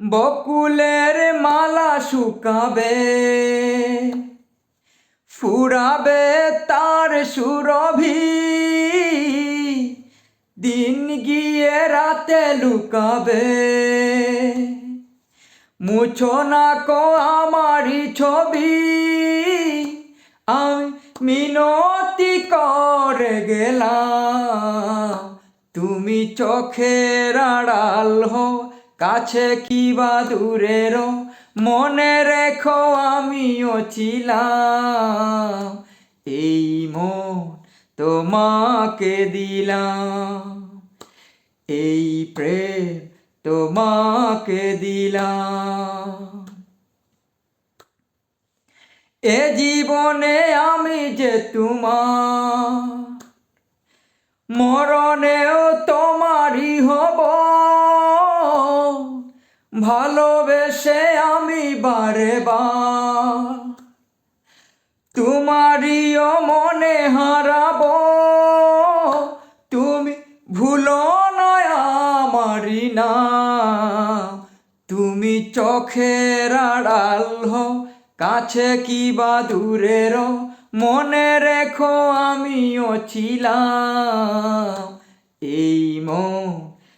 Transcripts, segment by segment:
বকুলের মালা শুকাবে, ফুরাবে তার সুরভি। দিন গিয়ে রাতে লুকাবে। মুছো না কো আমারই ছবি, আমি মিনতি করে গেলাম। তুমি চোখের আড়াল হো কাছে কি বা দূরের মনে রেখো, আমিও ছিলাম। এই মন তোমাকে দিলাম। এই প্রেম তোমাকে দিলাম। এ জীবনে আমি যে তোমার মরণেও ভালোবেসে আমি বারে তোমারিও মনে হারাব। তুমি ভুলো নয় আমারি না। তুমি চোখের আড়াল হো কাছে কি বা দূরের মনে রেখো আমিও ছিলাম।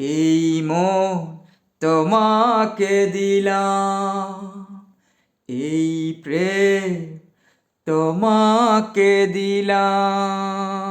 এই মন তোমাকে দিলাম। এই প্রেম তোমাকে দিলাম।